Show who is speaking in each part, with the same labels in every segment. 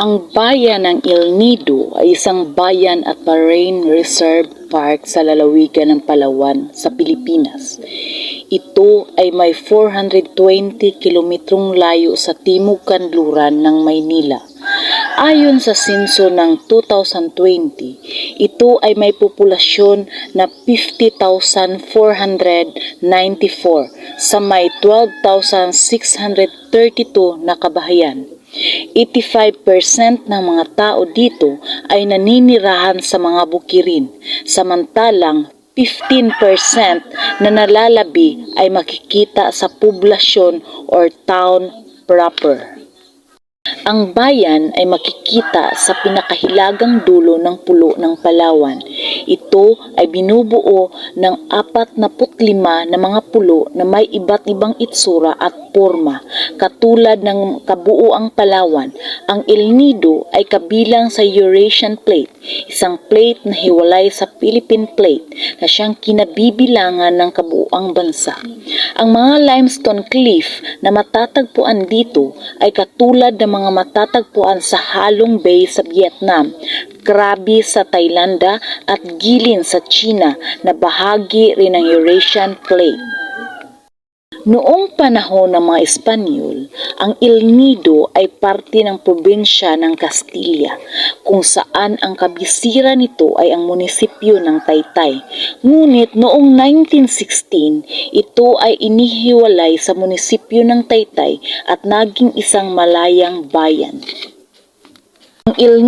Speaker 1: Ang bayan ng El Nido ay isang bayan at marine reserve park sa lalawigan ng Palawan sa Pilipinas. Ito ay may 420 kilometrong layo sa timog kanluran ng Maynila. Ayon sa senso ng 2020, ito ay may populasyon na 50,494 sa may 12,632 na kabahayan. 85% ng mga tao dito ay naninirahan sa mga bukirin, samantalang 15% na nalalabi ay makikita sa poblasyon or town proper. Ang bayan ay makikita sa pinakahilagang dulo ng pulo ng Palawan. Ito ay binubuo ng 45 na mga pulo na may iba't ibang itsura at forma. Katulad ng kabuuang Palawan, ang El Nido ay kabilang sa Eurasian Plate, isang plate na hiwalay sa Philippine Plate na siyang kinabibilangan ng kabuuang bansa. Ang mga limestone cliff na matatagpuan dito ay katulad ng mga matatagpuan sa Halong Bay sa Vietnam, Krabi sa Thailand at Gilin sa China na bahagi rin ng Eurasian Plate. Noong panahon ng mga Espanyol, ang El Nido ay parte ng probinsya ng Castilla, kung saan ang kabisira nito ay ang munisipyo ng Taytay. Ngunit noong 1916, ito ay inihiwalay sa munisipyo ng Taytay at naging isang malayang bayan. Ang El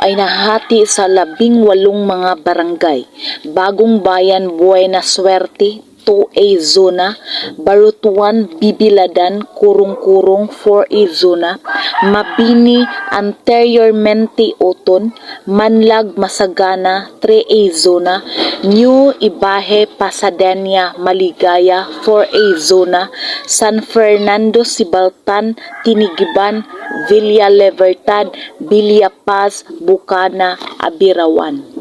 Speaker 1: ay nahati sa labing walong mga barangay, Bagong Bayan, Buena Suerte, 2A Zona, Barutuan, Bibiladan, Kurong-Kurong, 4A Zona, Mabini, Anteriormente Oton, Manlag, Masagana, 3A Zona, New Ibahe, Pasadena, Maligaya, 4A Zona, San Fernando, Sibaltan, Tinigiban, Villa Libertad, Villa Paz, Bukana, Abirawan.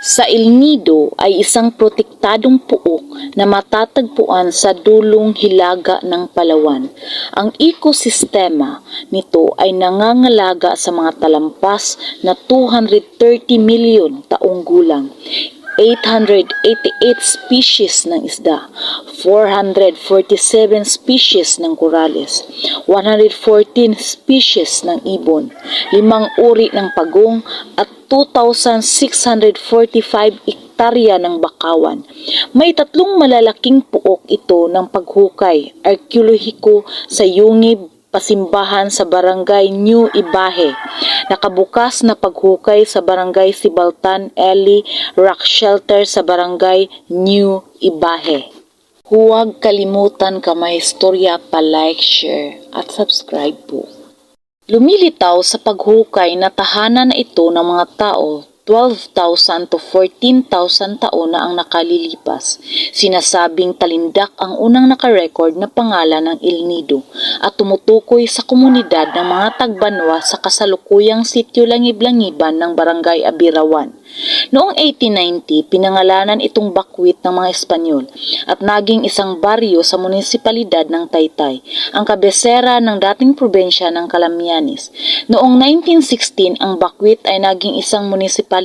Speaker 1: Sa El Nido ay isang protektadong puok na matatagpuan sa dulong hilaga ng Palawan. Ang ekosistema nito ay nangangalaga sa mga talampas na 230 milyon taong gulang. 888 species ng isda, 447 species ng korales, 114 species ng ibon, limang uri ng pagong at 2,645 ektarya ng bakawan. May tatlong malalaking puok ito ng paghukay, arkeolohiko sa Yungib, pasimbahan sa barangay New Ibahe. Nakabukas na paghukay sa barangay Sibaltan Eli Rock Shelter sa barangay New Ibahe. Huwag kalimutan ka may istorya pa like, share at subscribe po. Lumilitaw sa paghukay na tahanan na ito ng mga tao 12,000 to 14,000 taon na ang nakalilipas. Sinasabing talindak ang unang nakarecord na pangalan ng El Nido at tumutukoy sa komunidad ng mga tagbanwa sa kasalukuyang sityo Langib-Langiban ng Barangay Abirawan. Noong 1890, pinangalanan itong bakwit ng mga Espanyol at naging isang baryo sa munisipalidad ng Taytay, ang kabesera ng dating probensya ng Calamianes. Noong 1916, ang bakwit ay naging isang munisipalidad.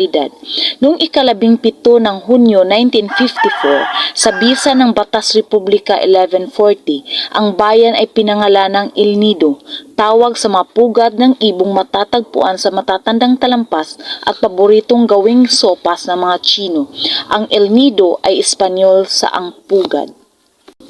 Speaker 1: Noong ikalabing pito ng Hunyo 1954, sa bisa ng Batas Republika 1140, ang bayan ay pinangalanan ng El Nido, tawag sa mga pugad ng ibong matatagpuan sa matatandang talampas at paboritong gawing sopas ng mga Chino. Ang El Nido ay Espanyol sa ang pugad.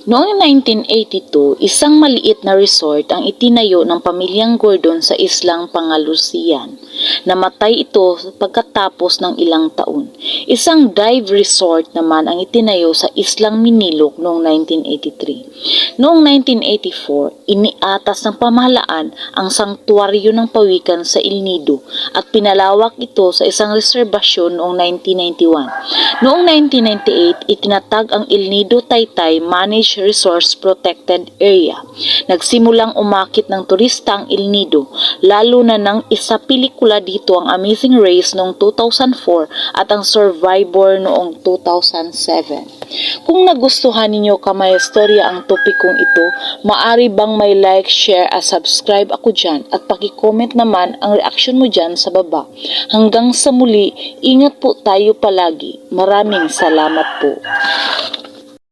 Speaker 1: Noong 1982, isang maliit na resort ang itinayo ng pamilyang Gordon sa islang Pangalusian. Namatay ito pagkatapos ng ilang taon. Isang dive resort naman ang itinayo sa islang Minilok noong 1983. Noong 1984, iniatas ng pamahalaan ang sangtuaryo ng pawikan sa El Nido at pinalawak ito sa isang reserbasyon noong 1991. Noong 1998, itinatag ang El Nido Taytay Managed Resource Protected Area. Nagsimulang umakit ng turista ang El Nido, lalo na nang isa pelikula dito ang Amazing Race noong 2004 at ang Survivor noong 2007. Kung nagustuhan ninyo kamay istorya ang topikong ito, maari bang may like, share at subscribe ako dyan at pakicomment naman ang reaction mo dyan sa baba. Hanggang sa muli, ingat po tayo palagi. Maraming salamat po.